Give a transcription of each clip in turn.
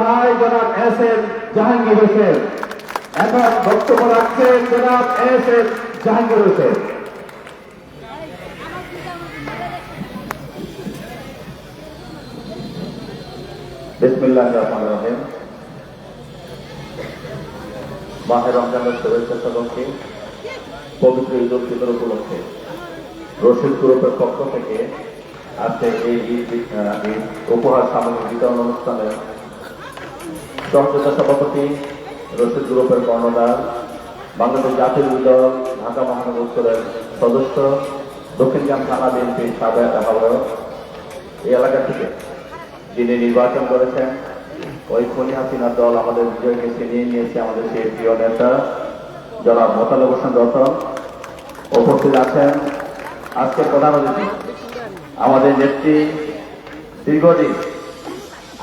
ভাই জনাব S M Jahangir Hossain. এখন বক্তব্য রাখছেন জনাব এস এম জাহাঙ্গীর হোসেন। রশিদ গ্রুপের পক্ষ থেকে আজকে এই উপহার সামগ্রী বিতরণ অনুষ্ঠানে সংযুক্ত সভাপতি, রশিদ গ্রুপের কর্ণধার, বাংলাদেশ জাতীয় দল ঢাকা মহানগর উত্তরের সদস্য দক্ষিণগ্রাম থানা বিএনপির সাবেক আহ্বায়ক। এই এলাকা থেকে যিনি নির্বাচন করেছেন, ওই খনি হাসিনার দল আমাদের বিজয়কে ছিনিয়ে নিয়েছে আমাদের সেই প্রিয় নেতা, জনাব মোতালেব হোসেন রতন উপস্থিত আছেন আজকে প্রধান অতিথি, আমাদের নেত্রী, দীর্ঘদিন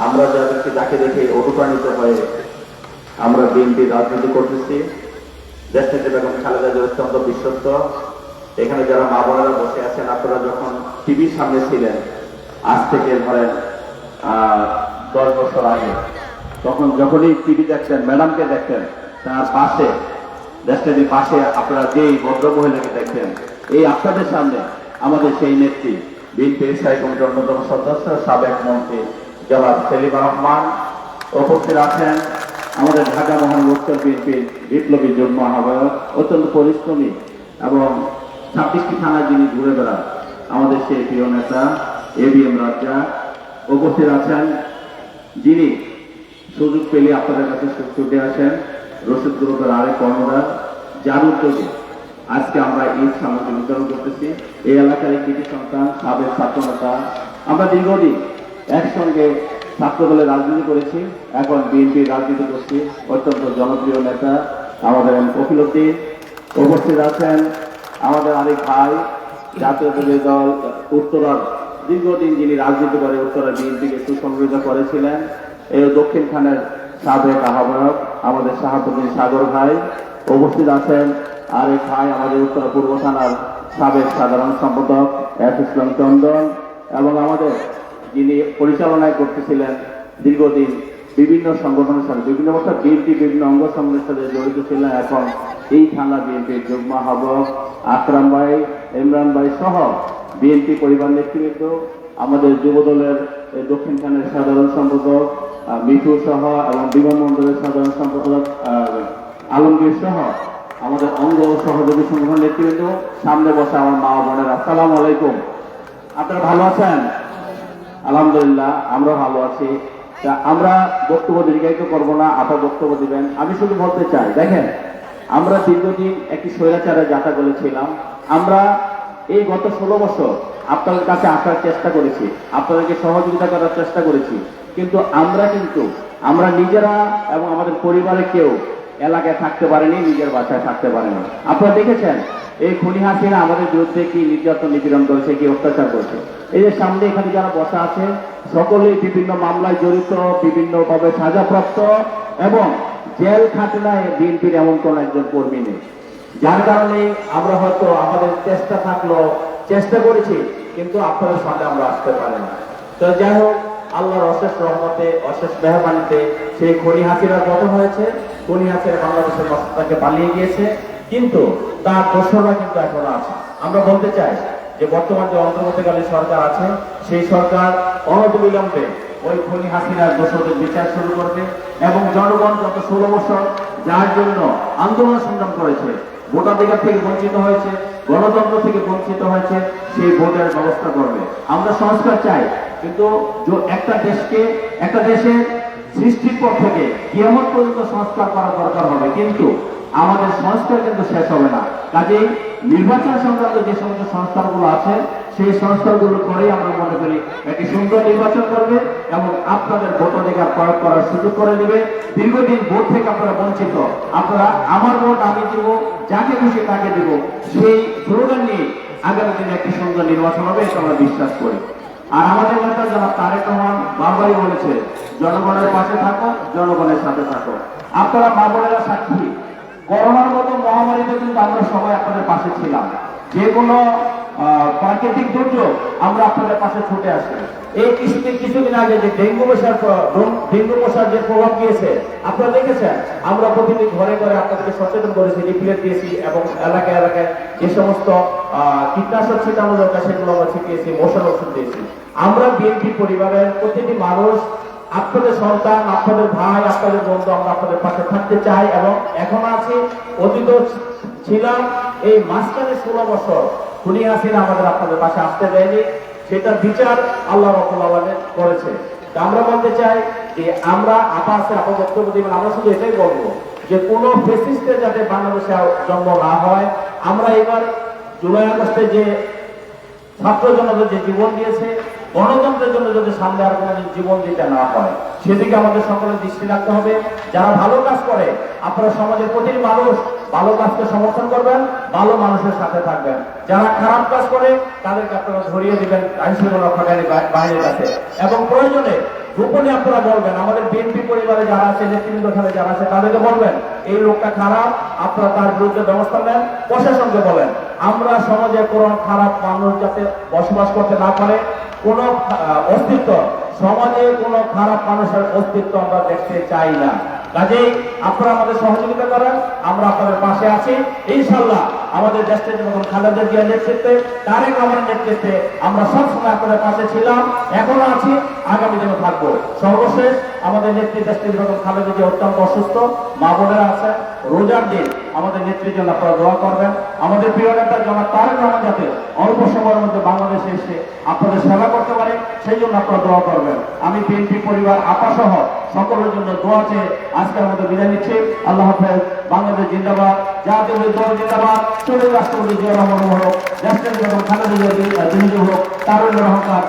আমরা যাদেরকে যাকে দেখে অনুপ্রাণিত হয়ে আমরা বিএনপি রাজনীতি করতেছি দেশ নেত্রী বেগম খালেদা জিয়া অত্যন্ত বিশ্বস্ত। এখানে যারা মা বোনেরা বসে আছেন, আপনারা যখন টিভির সামনে ছিলেন, আজ থেকে ধরেন দশ বছর আগে, তখন যখনই টিভি দেখতেন, ম্যাডামকে দেখতেন, তার পাশে দেশটির পাশে আপনারা যেই ভদ্র মহিলাকে দেখতেন, এই আপনাদের সামনে আমাদের সেই নেত্রী বিএনপি স্থায়ী কমিটির অন্যতম সদস্য সাবেক মন্ত্রী জনাব সেলিমা রহমান উপস্থিত আছেন আমাদের ঢাকা মহানগর উত্তর বিএনপির বিপ্লবী যুগ্ম আহ্বায়ক, অত্যন্ত পরিশ্রমী এবং ছাব্বিশটি থানায় যিনি ঘুরে বেড়ান, আমাদের সেই প্রিয় নেতা এ বি এম রাজ্জা উপস্থিত আছেন। যিনি সুযোগ পেলে আপনাদের কাছে ছুটে আসেন। রশিদ গ্রুপের আরেক কর্মদার যার উদ্যোগে। আজকে আমরা ঈদ সামগ্রী বিতরণ করতেছি। এই এলাকার এই কৃতি সন্তান, সাবেক ছাত্র নেতা। আমরা দীর্ঘদিন একসঙ্গে ছাত্র দলে রাজনীতি করেছি। এখন বিএনপি রাজনীতি করছি। অত্যন্ত জনপ্রিয় নেতা আমাদের কপিল উপস্থিত আছেন আমাদের আরেক ভাই, জাতীয় দল উত্তরার দীর্ঘদিন যিনি রাজনীতি করে উত্তরা বিএনপিকে সুসংগঠিত করেছিলেন এই দক্ষিণ খানের সাবেক আহ্বায়ক আমাদের শাহাবুদ্দিন সাগর ভাই। উপস্থিত আছেন আরেক ভাই আমাদের উত্তরা পূর্ব থানার সাবেক সাধারণ সম্পাদক এফ ইসলাম চন্দন এবং আমাদের যিনি পরিচালনায় করতেছিলেন দীর্ঘদিন বিভিন্ন সংগঠনের সাথে, বিভিন্ন অর্থাৎ বিএনপি বিভিন্ন অঙ্গ সংগঠনের সাথে জড়িত ছিলেন, এখন এই থানা বিএনপির যুগ্ম আহ্বায়ক আকরাম ভাই, ইমরান ভাই সহ বিএনপি পরিবার নেতৃবৃন্দ, আমাদের যুব দলের দক্ষিণ খানের সাধারণ সম্পাদক মিঠু সহ এবং বিমানবন্দরের সাধারণ সম্পাদক আলমগীর সহ আমাদের অঙ্গ সহযোগী সংগঠন নেতৃবৃন্দ। সামনে বসে আমার মা বোনের, আসসালামু আলাইকুম। আপনারা ভালো আছেন? আলহামদুলিল্লাহ আমরা ভালো আছি। তা আমরা বক্তব্য দীর্ঘায়িত করব না, আপা বক্তব্য দিবেন। আমি শুধু বলতে চাই, দেখেন, আমরা দীর্ঘদিন একটি স্বৈরাচারে যাত্রা করেছিলাম। আমরা এই গত ষোলো বছর আপনাদের কাছে আসার চেষ্টা করেছি, আপনাদেরকে সহযোগিতা করার চেষ্টা করেছি। কিন্তু আমরা কিন্তু, আমরা নিজেরা এবং আমাদের পরিবারে কেউ এলাকায় থাকতে পারেনি, নিজের বাসায় থাকতে পারেনি। আপনারা দেখেছেন, এই খুনি হাসিনা আমাদের বিরুদ্ধে কি নির্যাতন, নিপীড়ন করেছে, কি অত্যাচার করছে? এই যে সামনে এখানে যারা বসা আছে সকলেই বিভিন্ন মামলায় জড়িত, বিভিন্নভাবে সাজাপ্রাপ্ত, এবং জেল খাটনায় বিএনপির এমন কোন একজন কর্মী নেই। যার কারণে আমরা হয়তো আমাদের চেষ্টা থাকল, চেষ্টা করেছি, কিন্তু আপনাদের সামনে আমরা আসতে পারি না তো যাই হোক, আল্লাহর অশেষ রহমতে, অশেষ মেহরবানিতে সেই খনি হাসিনার গঠন হয়েছে, খনি হাসিনা বাংলাদেশের মস্তাকে পালিয়ে গিয়েছে, কিন্তু তার দোষরা কিন্তু এখনও আছে। আমরা বলতে চাই যে বর্তমান যে অন্তর্বর্তীকালীন সরকার আছে, সেই সরকার অনতিবিলম্বে ওই খনি হাসিনার দোষদের বিচার শুরু করবে এবং জনগণ যত ষোলো বছর যার জন্য আন্দোলন সংগ্রাম করেছে, ভোটাধিকার থেকে বঞ্চিত হয়েছে, গণতন্ত্র থেকে বঞ্চিত হয়েছে, সেই ভোটের ব্যবস্থা করবে। আমরা সংস্কার চাই, কিন্তু একটা দেশকে, একটা দেশের সৃষ্টির পর থেকে কিয়ামত পর্যন্ত সংস্কার করা দরকার হবে। কিন্তু আমাদের সংস্কার কিন্তু শেষ হবে না। কাজেই নির্বাচন সংক্রান্ত যে সমস্ত সংস্কারগুলো আছে, সেই সংস্কারগুলো করেই আমরা মনে করি একটি সুন্দর নির্বাচন করবে এবং আপনাদের ভোটাধিকার প্রয়োগ করার সুযোগ করে দিবে। দীর্ঘদিন ভোট থেকে আপনারা বঞ্চিত। আপনারা আমার ভোট, আমি দিব, যাকে খুশি তাকে দিব। সেই স্লোগান নিয়ে আগামী দিনে একটি সুন্দর নির্বাচন হবে, এটা আমরা বিশ্বাস করি। আর আমাদের নেতা যারা তারেক রহমান বাবাই বলেছে, জনগণের পাশে থাকো, জনগণের সাথে থাকো। আপনারা মা বোনেরা সাক্ষী। করোনার মতো মহামারীতে কিন্তু আমরা সবাই আপনাদের পাশে ছিলাম। যে কোনো দুর্যোগ আমরা আপনাদের পাশে ছুটে আসি। এই কিছুদিন কিছুদিন আগে যে ডেঙ্গু মশার ডেঙ্গু- মশার যে প্রভাব গিয়েছে, আপনারা দেখেছেন? আমরা প্রতিদিন ঘরে ঘরে আপনাদেরকে সচেতন করেছি লিফলেট দিয়েছি এবং এলাকায় এলাকায় যে সমস্ত কীটনাশক ছিটানো দরকার সেগুলো আমরা ছিটিয়েছি, মশার ওষুধ দিয়েছি। আমরা বিএনপি পরিবারের প্রতিটি মানুষ, আপনাদের সন্তান, আপনাদের ভাই, আপনাদের বন্ধু, আমরা আপনাদের পাশে থাকতে চাই এবং এখন আছি। অতীত ছিলাম এই মাঝখানে ষোলো বছর। খুনি হাসিনা আমাদের আপনাদের পাশে আসতে দেয়নি। সেটা বিচার আল্লাহ আলমের করেছে। আমরা বলতে চাই যে আমরা আপা আছে আমরা শুধু এটাই বলব যে কোনো ফেসিস্টের যাতে বাংলাদেশে জন্ম না হয়, আমরা এবার জুলাই আগস্টে যে ছাত্র জনতা যে জীবন দিয়েছে, গণতন্ত্রের জন্য যদি সামনে আর কোনো জীবন দিতে না হয়, সেদিকে আমাদের সকলের দৃষ্টি রাখতে হবে। যারা ভালো কাজ করে, আপনারা সমাজের প্রতিটি মানুষ ভালো কাজকে সমর্থন করবেন, ভালো মানুষের সাথে থাকবেন। যারা খারাপ কাজ করে, তাদেরকে আপনারা ধরিয়ে দিবেন আইন শৃঙ্খলা রক্ষাকারী বাহিনীর কাছে। এবং প্রয়োজনে গোপনে আপনারা বলবেন, আমাদের বিএনপি পরিবারে যারা আছে, নেতৃবৃন্দ এখানে যারা আছে, তাদেরকে বলবেন, এই লোকটা খারাপ, আপনারা তার বিরুদ্ধে ব্যবস্থা নেন। প্রশাসনকে বলেন, আমরা সমাজে কোনো খারাপ মানুষ যাতে বসবাস করতে না পারে, কোন অস্তিত্ব, সমাজে কোনো খারাপ মানুষের অস্তিত্ব আমরা দেখতে চাই না। কাজেই আপনারা আমাদের সহযোগিতা করেন, আমরা আপনাদের পাশে আছি। ইনশাল্লাহ আমাদের দেশের যখন খালেদা জিয়ার নেতৃত্বে, তারেক রহমানের নেতৃত্বে আমরা সবসময় আপনাদের পাশে ছিলাম, এখনও আছি, আগামী দিনে থাকব। সর্বশেষ আমাদের নেত্রী দেশটির যখন খালেদা জিয়া অত্যন্ত অসুস্থ, মা বোনেরা আছে, রোজার দিন আমাদের নেত্রীর জন্য আপনারা দোয়া করবেন। আমাদের প্রিয় নেতা জনাব তারেক রহমান যাতে অল্প সময়ের মধ্যে বাংলাদেশে এসে আপনাদের সেবা করতে পারে, সেই জন্য আপনারা দোয়া করবেন। আমি বিএনপি পরিবার, আপা সহ সকলের জন্য দোয়া চেয়ে আজকের মধ্যে বিদায় নিচ্ছি। আল্লাহ হাফেজ, বাংলাদেশ জিন্দাবাদ জাতীয় দল জিন্দাবাদ, শহীদ রাষ্ট্রপতি জিয়া রহমান হোক যখন খালেদা জিয়া হোক রহমান